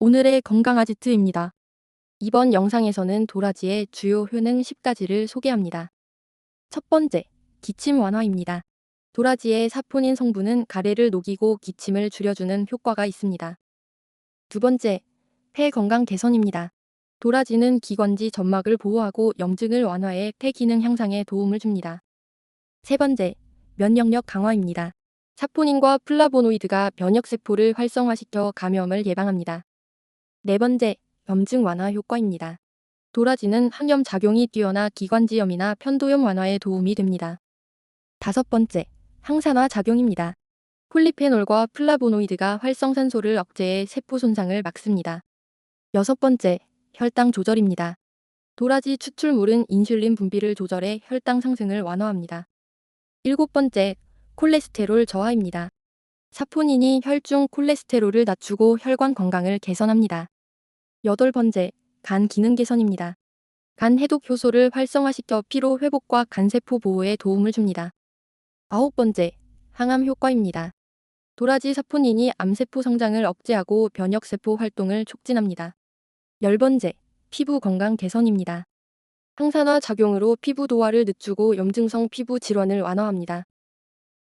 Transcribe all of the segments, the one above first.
오늘의 건강아지트입니다. 이번 영상에서는 도라지의 주요 효능 10가지를 소개합니다. 첫 번째, 기침 완화입니다. 도라지의 사포닌 성분은 가래를 녹이고 기침을 줄여주는 효과가 있습니다. 두 번째, 폐 건강 개선입니다. 도라지는 기관지 점막을 보호하고 염증을 완화해 폐 기능 향상에 도움을 줍니다. 세 번째, 면역력 강화입니다. 사포닌과 플라보노이드가 면역세포를 활성화시켜 감염을 예방합니다. 네 번째, 염증 완화 효과입니다. 도라지는 항염 작용이 뛰어나 기관지염이나 편도염 완화에 도움이 됩니다. 다섯 번째, 항산화 작용입니다. 폴리페놀과 플라보노이드가 활성산소를 억제해 세포 손상을 막습니다. 여섯 번째, 혈당 조절입니다. 도라지 추출물은 인슐린 분비를 조절해 혈당 상승을 완화합니다. 일곱 번째, 콜레스테롤 저하입니다. 사포닌이 혈중 콜레스테롤을 낮추고 혈관 건강을 개선합니다. 여덟 번째, 간 기능 개선입니다. 간 해독 효소를 활성화시켜 피로 회복과 간세포 보호에 도움을 줍니다. 아홉 번째, 항암 효과입니다. 도라지 사포닌이 암세포 성장을 억제하고 변역세포 활동을 촉진합니다. 열 번째, 피부 건강 개선입니다. 항산화 작용으로 피부 도화를 늦추고 염증성 피부 질환을 완화합니다.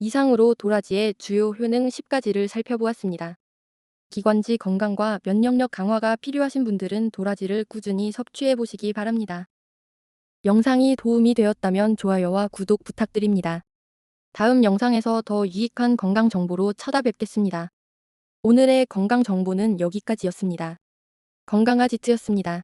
이상으로 도라지의 주요 효능 10가지를 살펴보았습니다. 기관지 건강과 면역력 강화가 필요하신 분들은 도라지를 꾸준히 섭취해 보시기 바랍니다. 영상이 도움이 되었다면 좋아요와 구독 부탁드립니다. 다음 영상에서 더 유익한 건강 정보로 찾아뵙겠습니다. 오늘의 건강 정보는 여기까지였습니다. 건강아지트였습니다.